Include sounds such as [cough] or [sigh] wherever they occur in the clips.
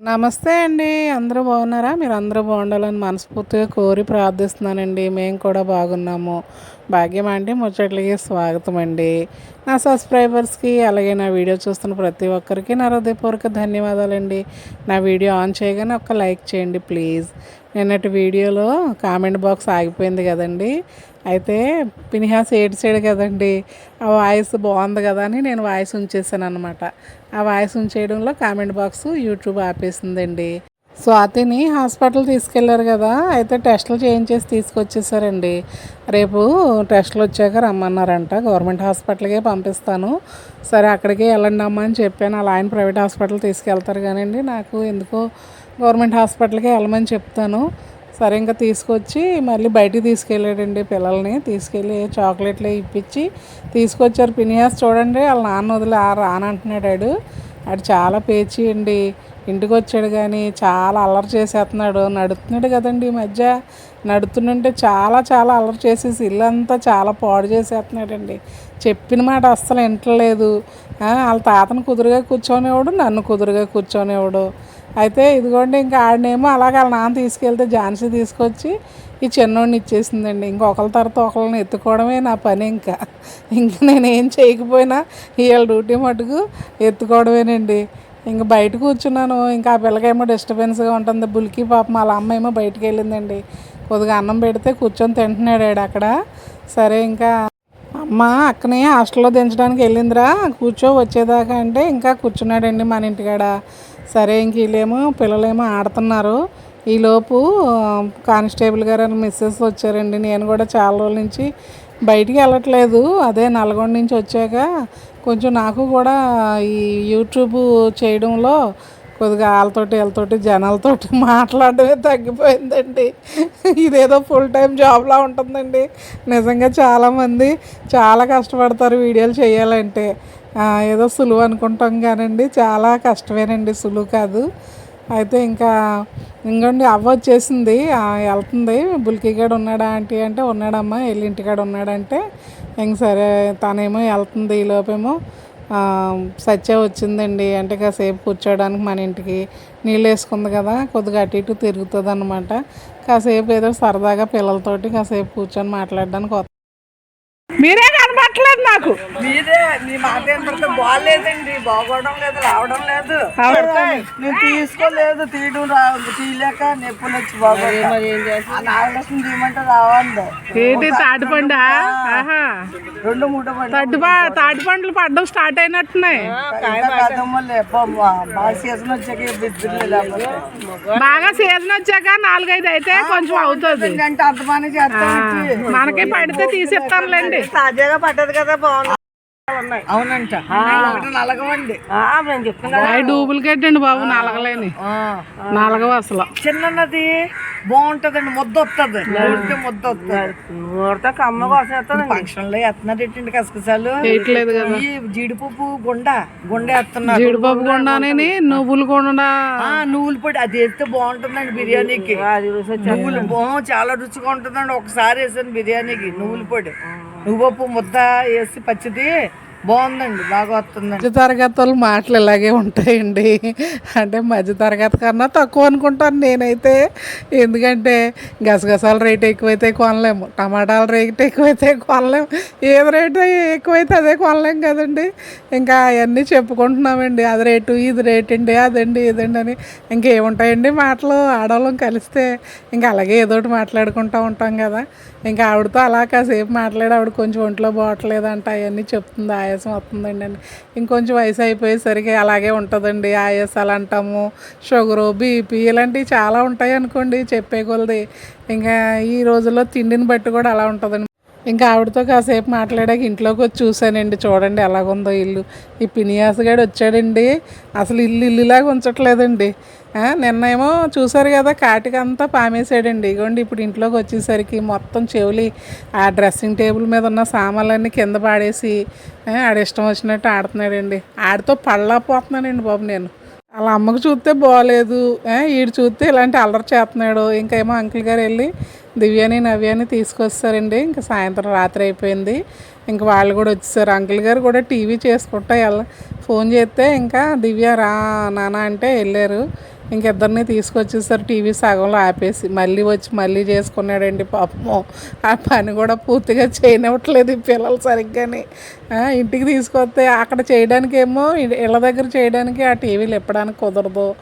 నమస్తే అండి. అందరూ బాగున్నారా? మీరు అందరూ బాగుండాలని మనస్ఫూర్తిగా కోరి ప్రార్థిస్తున్నానండి. మేము కూడా బాగున్నాము. భాగ్యం అంటే ముచ్చట్లకి స్వాగతం అండి. నా సబ్స్క్రైబర్స్కి అలాగే నా వీడియో చూస్తున్న ప్రతి ఒక్కరికి నా హృదయపూర్వక ధన్యవాదాలండి. నా వీడియో ఆన్ చేయగానే ఒక లైక్ చేయండి ప్లీజ్. నిన్నటి వీడియోలో కామెంట్ బాక్స్ ఆగిపోయింది కదండి. అయితే పినిహాస్ ఏడ్చాడు కదండి ఆ వాయిస్ బాగుంది కదా అని నేను వాయిస్ ఉంచేసాను అనమాట ఆ వాయిస్ ఉంచేయడంలో కామెంట్ బాక్స్ యూట్యూబ్ ఆపేసిందండి. స్వాతిని హాస్పిటల్ తీసుకెళ్ళారు కదా అయితే టెస్టులు చేయించేసి తీసుకొచ్చేసారండి. రేపు టెస్టులు వచ్చాక రమ్మన్నారంట గవర్నమెంట్ హాస్పిటల్కే పంపిస్తాను. సరే అక్కడికే వెళ్ళండి అమ్మ అని చెప్పాను. అలా ఆయన ప్రైవేట్ హాస్పిటల్ తీసుకెళ్తారు కానివ్వండి నాకు ఎందుకో గవర్నమెంట్ హాస్పిటల్కే వెళ్ళమని చెప్తాను. సరే ఇంకా తీసుకొచ్చి మళ్ళీ బయటికి తీసుకెళ్ళాడండి పిల్లల్ని. తీసుకెళ్ళి చాక్లెట్లు ఇప్పించి తీసుకొచ్చారు పినియాస్. చూడండి వాళ్ళ నాన్న వదిలి ఆ రానంటున్నాడు ఆడు. చాలా పేచి అండి. ఇంటికి వచ్చాడు కానీ చాలా అల్లరి చేసేస్తున్నాడు. నడుస్తున్నాడు కదండి ఈ మధ్య. నడుతుంటే చాలా చాలా అల్లరి చేసేసి ఇల్లంతా చాలా పాడు చేసేస్తున్నాడండి. చెప్పిన మాట అస్సలు వింటలేదు. వాళ్ళ తాతను కుదురుగా కూర్చొనేవాడు నన్ను కుదురుగా కూర్చొనేవాడు అయితే ఇదిగోండి ఇంకా ఆడనేమో అలాగ వాళ్ళ నాన్న తీసుకెళ్తే ఝాన్సీ తీసుకొచ్చి ఈ చిన్నోడిని ఇచ్చేసిందండి. ఇంకొకరి తర్వాత ఒకళ్ళని ఎత్తుకోవడమే నా పని ఇంకా. ఇంకా నేను ఏం చేయకపోయినా వీళ్ళ డ్యూటీ మటుకు ఎత్తుకోవడమేనండి. ఇంక బయట కూర్చున్నాను ఇంకా ఆ పిల్లకేమో డిస్టర్బెన్స్గా ఉంటుంది. బుల్కి పాపం వాళ్ళ అమ్మ ఏమో బయటికి వెళ్ళిందండి. కొద్దిగా అన్నం పెడితే కూర్చొని తింటున్నాడు ఆడు అక్కడ. సరే ఇంకా అమ్మ అక్కనే హాస్టల్లో దించడానికి వెళ్ళిందిరా కూర్చో వచ్చేదాకా అంటే ఇంకా కూర్చున్నాడండి మన ఇంటికాడ. సరే ఇంక వీళ్ళేమో పిల్లలేమో ఆడుతున్నారు. ఈలోపు కానిస్టేబుల్ గారు అని మిస్సెస్ వచ్చారండి. నేను కూడా చాలా రోజుల నుంచి బయటికి వెళ్ళట్లేదు. అదే నల్గొండ నుంచి వచ్చాక కొంచెం నాకు కూడా ఈ యూట్యూబ్ చేయడంలో కొద్దిగా వాళ్ళతోటి వీళ్ళతోటి జనాలతోటి [laughs] మాట్లాడమే తగ్గిపోయిందండి. ఇదేదో ఫుల్ టైం జాబ్లా ఉంటుందండి. నిజంగా చాలామంది చాలా కష్టపడతారు వీడియోలు చేయాలంటే. ఏదో సులువు అనుకుంటాం కానండి. చాలా కష్టమేనండి. సులువు కాదు. అయితే ఇంకా ఇంకండి అవ్వ వచ్చేసింది. వెళ్తుంది. బుల్కిగాడు ఉన్నాడా ఆంటీ అంటే ఉన్నాడమ్మా. వెళ్ళి ఇంటికాడ ఉన్నాడంటే ఇంక సరే తనేమో వెళ్తుంది ఈ లోపేమో. సత్య వచ్చిందండి. అంటే కాసేపు కూర్చోడానికి మన ఇంటికి నీళ్ళు వేసుకుంది కదా. కొద్దిగా అటు ఇటు తిరుగుతుంది అనమాట కాసేపు ఏదో సరదాగా పిల్లలతోటి కాసేపు కూర్చొని మాట్లాడడానికి మీరే కనబట్టలేదు నాకు. మీరే మీ మాట ఏంటంటే బాగాలేదండి బాగోవడం లేదు రావడం లేదు. నేను తీసుకోలేదు తీయడం రా తీయలేక నొప్పులు వచ్చి బాగోదు నాగలక్ష్మి తీయమంటే రావాలి. ఏంటి తాటిపండా ఆహా. రెండు మూడు పండు తాటి పండ్లు పడడం స్టార్ట్ అయినట్టున్నాయి. బాగా సీజన్ వచ్చాక బాగా సీజన్ వచ్చాక నాలుగైదు అయితే కొంచెం అవుతుంది. అంటే అర్థమానే చేస్తాను మనకి పడితే తీసిస్తానులేండి. తాజాగా పట్టదు కదా బాగుంది. అవునంట. ఒకటి నలగవండి. నేను చెప్తున్నా అవి డూప్లికేట్ అండి బాబు నలగలేని. నలగవు అసలు. చిన్నది బాగుంటదండి ముద్ద వస్తుంది ముద్ద వస్తుంది కమ్మ కోసం ఫంక్షన్లో ఎత్తున్నారు ఏంటండి కసకసాలు? వేయట్లేదు కదా. ఈ జీడిపప్పు గుండ గుండ ఎత్తున్నారు. జీడిపప్పు గుండానే నువ్వులు గుండా. ఆ, నువ్వుల పొడి అది వేస్తే బాగుంటుందండి బిర్యానీకి. నువ్వులు బా- చాలా రుచిగా ఉంటుందండి. ఒకసారి వేసాను బిర్యానీకి నువ్వుల పొడి. నువ్వు ముద్ద వేసి పచ్చిది బాగుందండి బాగా వస్తుంది మధ్య తరగతి వాళ్ళు మాటలు ఇలాగే ఉంటాయండి. అంటే మధ్య తరగతి కన్నా తక్కువ అనుకుంటాను నేనైతే. ఎందుకంటే గసగసాల రేట్ ఎక్కువైతే కొనలేము టమాటాల రేట్ ఎక్కువైతే కొనలేము ఏది రేటు ఎక్కువైతే అదే కొనలేము కదండి. ఇంకా అవన్నీ చెప్పుకుంటున్నామండి అది రేటు ఇది రేట్ అండి అదండి ఇదండి అని. ఇంకేముంటాయండి మాటలు ఆడవాళ్ళం కలిస్తే. ఇంకా అలాగే ఏదో ఒకటి మాట్లాడుకుంటూ ఉంటాం కదా. ఇంకా ఆవిడతో అలా కాసేపు మాట్లాడి ఆవిడ కొంచెం ఒంట్లో బాగట్లేదంట అవన్నీ చెప్తుంది ఆయాసం వస్తుందండి అని. ఇంకొంచెం వయసు అయిపోయేసరికి అలాగే ఉంటుందండి ఆయాసాలు అంటాము షుగరు బీపీ ఇలాంటివి చాలా ఉంటాయి అనుకోండి చెప్పే కొలది. ఇంకా ఈ రోజుల్లో తిండిని బట్టి కూడా అలా ఉంటుందండి. ఇంకా ఆవిడతో కాసేపు మాట్లాడాక ఇంట్లోకి వచ్చి చూశానండి చూడండి ఎలాగుందో ఇల్లు. ఈ పినియాసగాడు వచ్చాడండి అసలు ఇల్లు ఇల్లులాగా ఉంచట్లేదండి. నిన్నేమో చూసారు కదా కాటికంతా పామేసాడండి ఇగోండి ఇప్పుడు ఇంట్లోకి వచ్చేసరికి మొత్తం చెవులి ఆ డ్రెస్సింగ్ టేబుల్ మీద ఉన్న సామాన్లన్నీ కింద పాడేసి ఆ, ఆడిష్టం వచ్చినట్టు ఆడుతున్నాడండి. ఆడితో పళ్ళాపోతున్నానండి బాబు నేను. వాళ్ళ అమ్మకు చూస్తే బాగోలేదు వీడు ఈడు చూస్తే ఇలాంటి అల్లరి చేస్తున్నాడు. ఇంకేమో అంకుల్ గారు వెళ్ళి దివ్యాని నవ్యాని తీసుకొస్తారండి. ఇంకా సాయంత్రం రాత్రి అయిపోయింది. ఇంక వాళ్ళు కూడా వచ్చేసారు. అంకుల్ గారు కూడా టీవీ చేసుకుంటా వెళ్ళ ఫోన్ చేస్తే ఇంకా దివ్య రా నాన్న అంటే వెళ్ళారు. ఇంకిద్దరిని తీసుకొచ్చేసరి టీవీ సగంలో ఆపేసి మళ్ళీ వచ్చి మళ్ళీ చేసుకున్నాడండి పాపము ఆ పని కూడా పూర్తిగా చేయనివ్వట్లేదు ఈ పిల్లలు సరిగ్గాని. ఇంటికి తీసుకొస్తే అక్కడ చేయడానికేమో ఇళ్ళ దగ్గర చేయడానికి ఆ టీవీలు ఇప్పడానికి కుదరదు.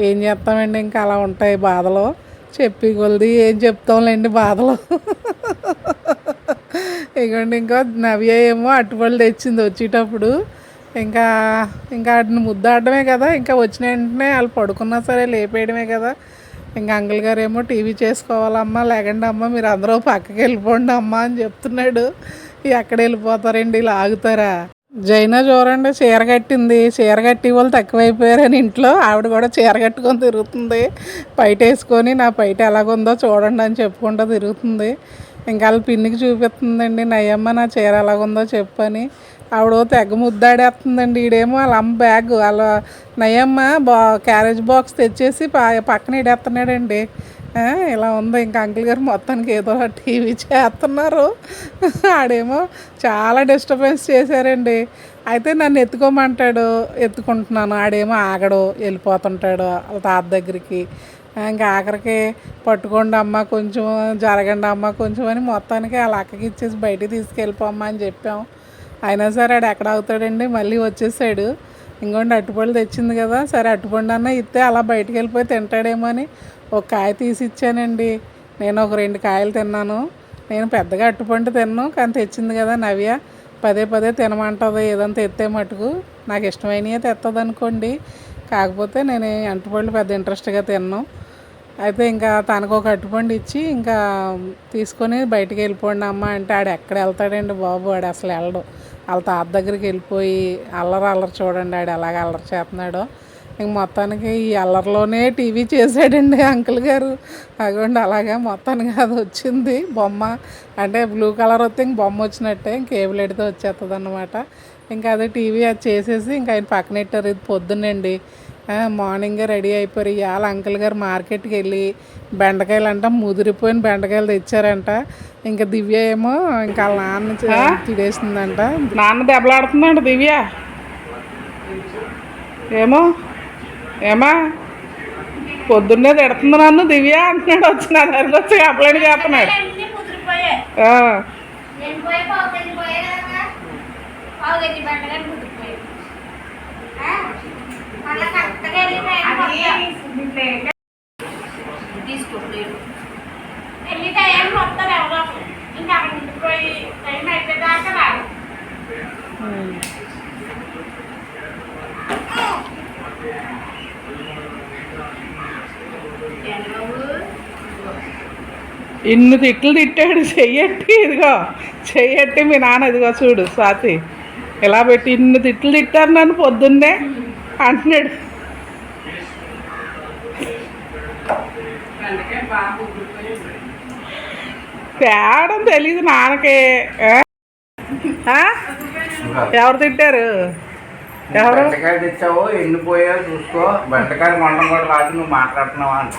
ఏం చేస్తామండి ఇంకా అలా ఉంటాయి బాధలు. చెప్పి కొలిది ఏం చెప్తాంలేండి బాధలు. [laughs] ఇగోండి ఇంకా నవ్య ఏమో అట్టుపళ్ళు తెచ్చింది వచ్చేటప్పుడు. ఇంకా ఇంకా వాటిని ముద్దాడమే కదా. ఇంకా వచ్చిన వెంటనే వాళ్ళు పడుకున్నా సరే లేపేయడమే కదా. ఇంకా అంకుల్ గారు ఏమో టీవీ చేసుకోవాలమ్మా లేకండి అమ్మ మీరు అందరూ పక్కకి వెళ్ళిపోండి అమ్మా అని చెప్తున్నాడు. ఇక ఎక్కడ వెళ్ళిపోతారండి ఇలా ఆగుతారా? జైనా చూడండి చీర కట్టింది. చీర కట్టి వాళ్ళు తక్కువైపోయారని ఇంట్లో ఆవిడ కూడా చీర కట్టుకొని తిరుగుతుంది. బయట వేసుకొని నా బయట ఎలాగుందో చూడండి అని చెప్పుకుంటూ తిరుగుతుంది. ఇంకా వాళ్ళ పిన్నికి చూపిస్తుందండి నయ్యమ్మ నా చీర ఎలాగుందో చెప్పని. ఆవిడ తెగ ముద్దాడేస్తుందండి. ఈడేమో వాళ్ళ అమ్మ బ్యాగ్ వాళ్ళ నయ్యమ్మ బా క్యారేజ్ బాక్స్ తెచ్చేసి పక్కన ఈడేస్తున్నాడండి ఇలా ఉంది. ఇంకా అంకుల్ గారు మొత్తానికి ఏదో టీవీ చేస్తున్నారు. ఆడేమో చాలా డిస్టర్బెన్స్ చేశారండి. అయితే నన్ను ఎత్తుకోమంటాడు. ఎత్తుకుంటున్నాను. ఆడేమో ఆగడు. వెళ్ళిపోతుంటాడు వాళ్ళ తాత దగ్గరికి. ఇంకా ఆఖరికి పట్టుకోండి అమ్మ కొంచెం జరగండి అమ్మ కొంచెం అని మొత్తానికి వాళ్ళ అక్కకి ఇచ్చేసి బయటికి తీసుకెళ్ళిపోమ్మా అని చెప్పాం. అయినా సరే ఆడు ఎక్కడ అవుతాడండి మళ్ళీ వచ్చేసాడు. ఇంకోండి అట్టుపళ్ళు తెచ్చింది కదా సరే అట్టుపండు అన్న ఇస్తే అలా బయటికి వెళ్ళిపోయి తింటాడేమో అని ఒక కాయ తీసి ఇచ్చానండి. నేను ఒక రెండు కాయలు తిన్నాను. నేను పెద్దగా అట్టుపండు తిన్నాను కానీ తెచ్చింది కదా నవ్య. పదే పదే తినమంటుంది ఏదంతా ఎత్తే మటుకు. నాకు ఇష్టమైనవి తెస్తుంది అనుకోండి. కాకపోతే నేను అంటుపళ్ళు పెద్ద ఇంట్రెస్ట్గా తిన్నాను అయితే ఇంకా తనకు ఒక అట్టుపండు ఇచ్చి ఇంకా తీసుకొని బయటికి వెళ్ళిపోండి అమ్మ అంటే ఆడు ఎక్కడ వెళ్తాడండి బాబు ఆడు అసలు వెళ్ళడు. వాళ్ళ తాత దగ్గరికి వెళ్ళిపోయి అల్లరి అల్లరి చూడండి ఆడు ఎలాగ అల్లరి చేస్తున్నాడో. ఇంక మొత్తానికి ఈ అల్లరిలోనే టీవీ చేశాడండి అంకుల్ గారు. అగోండి అలాగా మొత్తానికి అది వచ్చింది. బొమ్మ అంటే బ్లూ కలర్ వస్తే ఇంక బొమ్మ వచ్చినట్టే ఇంక కేబుల్ ఎడితే వచ్చేస్తుంది అనమాట ఇంకా అదే టీవీ అది చేసేసి ఇంకా ఆయన పక్కన పెట్టారు. ఇది పొద్దున్నండి. మార్నింగే రెడీ అయిపోయారు ఇవాళ అంకుల్ గారు మార్కెట్కి వెళ్ళి బెండకాయలు అంట ముదిరిపోయిన బెండకాయలు తెచ్చారంట. ఇంకా దివ్య ఏమో ఇంకా వాళ్ళ నాన్న తిడేసిందంట నాన్న దెబ్బలాడుతుందంట దివ్య. ఏమో? ఏమా? పొద్దున్నే తిడుతుంది నన్ను దివ్య అంటున్నాడు. వచ్చి నా దగ్గరకు వచ్చి కంప్లైంట్ చేస్తున్నాడు బెండకాయలు ముదిరిపోయాయి టైం ఎవరో ఇంకా అక్కడ టైం అయిపోయేదాకా రాదు ఇన్ని తిట్లు తిట్టాడు చెయ్యట్టి ఇదిగో చెయ్యట్టి మీ నాన్న ఇదిగో చూడు స్వాతి. ఎలా పెట్టి ఇన్ని తిట్లు తిట్టారు నన్ను పొద్దున్నే? అంటున్నాడు. తేడం తెలీదు నాన్నకి? ఎవరు తిట్టారు? ఎవరు? బెండకాయలు తెచ్చావు ఎండిపోయావు చూసుకో. బెండకాయలు వండడం కూడా రాదు నువ్వు మాట్లాడుతున్నావా అంట.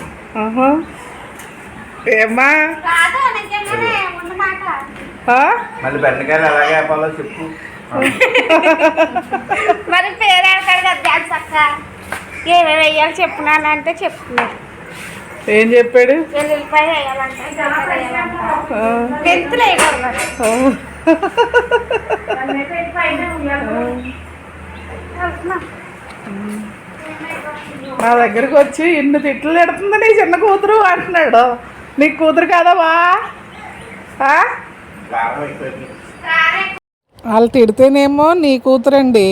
ఏమ్మా? మళ్ళీ బెండకాయలు ఎలాగే ఆపాలో చెప్పు. మరి పేరు ఎడతాడు కదా డాన్స్ అక్క ఏమేమి వేయాలి చెప్పున్నానంటే చెప్తున్నాడు ఏం చెప్పాడు? వెల్లుల్లిపాయ వేయాలంటే. మెంతులు. నా దగ్గరికి వచ్చి ఇన్ని తిట్లు తిడుతుంది నీ చిన్న కూతురు అంటున్నాడు. నీ కూతురు కదవా వాళ్ళు తిడితేనేమో నీ కూతురండి.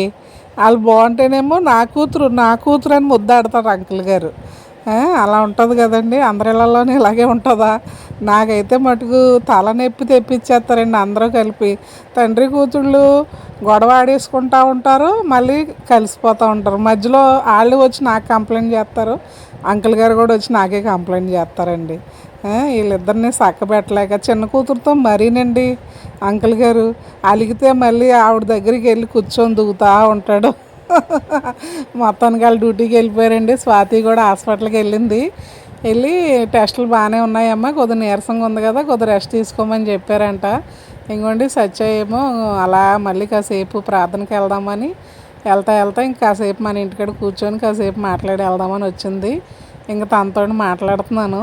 వాళ్ళు బాగుంటేనేమో నా కూతురు నా కూతురు అని ముద్దాడతారు అంకుల్ గారు. అలా ఉంటుంది కదండి. అందరిళ్ళలోనే ఇలాగే ఉంటుందా? నాకైతే మటుకు తలనొప్పి తెప్పించేస్తారండి అందరూ కలిపి. తండ్రి కూతుళ్ళు గొడవ ఆడేసుకుంటూ ఉంటారు మళ్ళీ కలిసిపోతూ ఉంటారు. మధ్యలో వాళ్ళు వచ్చి నాకు కంప్లైంట్ చేస్తారు అంకుల్ గారు కూడా వచ్చి నాకే కంప్లైంట్ చేస్తారండి. వీళ్ళిద్దరిని చక్కబెట్టలేక చిన్న కూతురుతో మరీనండి. అంకుల్ గారు అలిగితే మళ్ళీ ఆవిడ దగ్గరికి వెళ్ళి కూర్చొని దిగుతూ ఉంటాడు. [laughs] మొత్తానికి వాళ్ళు డ్యూటీకి వెళ్ళిపోయారండి. స్వాతి కూడా హాస్పిటల్కి వెళ్ళింది. వెళ్ళి టెస్టులు బాగానే ఉన్నాయమ్మా. కొద్దిగా నీరసంగా ఉంది కదా కొద్దిగా రెస్ట్ తీసుకోమని చెప్పారంట. ఇంకోండి సత్య ఏమో అలా మళ్ళీ కాసేపు ప్రార్థనకి వెళ్దామని వెళ్తా వెళ్తా ఇంక కాసేపు మన ఇంటికాడ కూర్చొని కాసేపు మాట్లాడి వెళ్దామని వచ్చింది. ఇంక తనతో మాట్లాడుతున్నాను.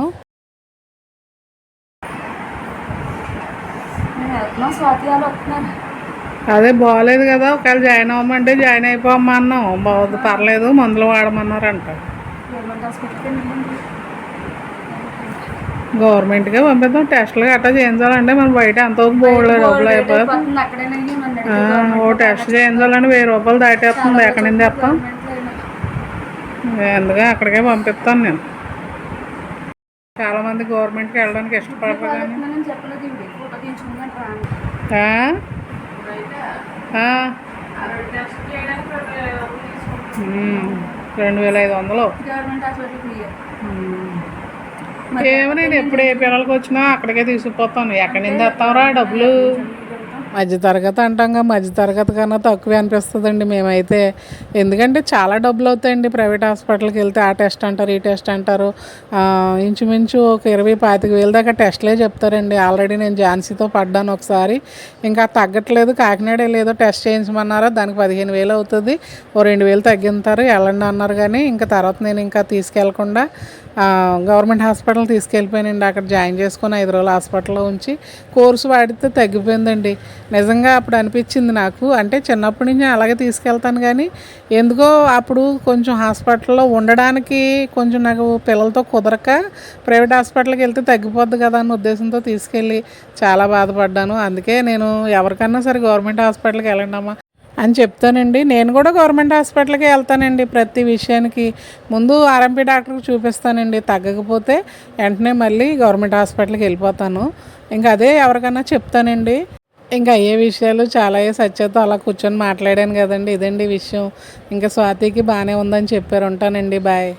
నేను వెళ్తున్నాం స్వాతి వాళ్ళు వస్తున్నారు. అదే బాగోలేదు కదా ఒకవేళ జాయిన్ అవ్వమంటే జాయిన్ అయిపోమ్మా అన్నాం బాగుంది పర్లేదు మందులు వాడమన్నారంట గవర్నమెంట్గా పంపిద్దాం టెస్టులు గట్టా చేయించాలంటే మనం బయట ఎంత బోర్డు డబ్బులు అయిపోతుంది ఓ టెస్ట్ చేయించాలంటే వెయ్యి రూపాయలు దాటేస్తుంది ఎక్కడి నుంచి తెస్తాం? ఎందుకు అక్కడికే పంపిస్తాను నేను. చాలా మంది గవర్నమెంట్కి వెళ్ళడానికి ఇష్టపడరు రాండి వేల ఐదు వందలు. ఏమో నేను ఎప్పుడు ఏ పిల్లలకి వచ్చినా అక్కడికే తీసుకుపోతాను. ఎక్కడి నుంచి తెస్తావురా డబ్బులు? మధ్య తరగతి అంటాంగా మధ్య తరగతి కన్నా తక్కువే అనిపిస్తుందండి మేమైతే. ఎందుకంటే చాలా డబ్బులు అవుతాయండి ప్రైవేట్ హాస్పిటల్కి వెళ్తే. ఆ టెస్ట్ అంటారు ఈ టెస్ట్ అంటారు. ఇంచుమించు ఒక ఇరవై పాతిక వేల దాకా టెస్ట్లే చెప్తారండి. ఆల్రెడీ నేను ఝాన్సీతో పడ్డాను ఒకసారి. ఇంకా తగ్గట్లేదు కాకినాడ ఏదో టెస్ట్ చేయించమన్నారో దానికి పదిహేను వేలు అవుతుంది. ఓ రెండు వేలు తగ్గింతారు వెళ్ళండి అన్నారు కానీ ఇంకా తర్వాత నేను ఇంకా తీసుకెళ్ళకుండా గవర్నమెంట్ హాస్పిటల్ తీసుకెళ్ళిపోయానండి. అక్కడ జాయిన్ చేసుకొని ఐదు రోజులు హాస్పిటల్లో ఉంచి కోర్సు వాడితే తగ్గిపోయిందండి. నిజంగా అప్పుడు అనిపించింది నాకు. అంటే చిన్నప్పటి నుంచి అలాగే తీసుకెళ్తాను కానీ ఎందుకో అప్పుడు కొంచెం హాస్పిటల్లో ఉండడానికి కొంచెం నాకు పిల్లలతో కుదరక ప్రైవేట్ హాస్పిటల్కి వెళ్తే తగ్గిపోద్ది కదా అన్న ఉద్దేశంతో తీసుకెళ్ళి చాలా బాధపడ్డాను. అందుకే నేను ఎవరికన్నా సరే గవర్నమెంట్ హాస్పిటల్కి వెళ్ళండమ్మా అని చెప్తానండి. నేను కూడా గవర్నమెంట్ హాస్పిటల్కి వెళ్తానండి ప్రతి విషయానికి. ముందు ఆర్ఎంపీ డాక్టర్కి చూపిస్తానండి. తగ్గకపోతే వెంటనే మళ్ళీ గవర్నమెంట్ హాస్పిటల్కి వెళ్ళిపోతాను. ఇంకా అదే ఎవరికైనా చెప్తానండి. ఇంకా అయ్యే విషయాలు చాలా సత్యతో అలా కూర్చొని మాట్లాడాను కదండి. ఇదండి విషయం. ఇంకా స్వాతికి బాగానే ఉందని చెప్పారు. ఉంటానండి. బాయ్.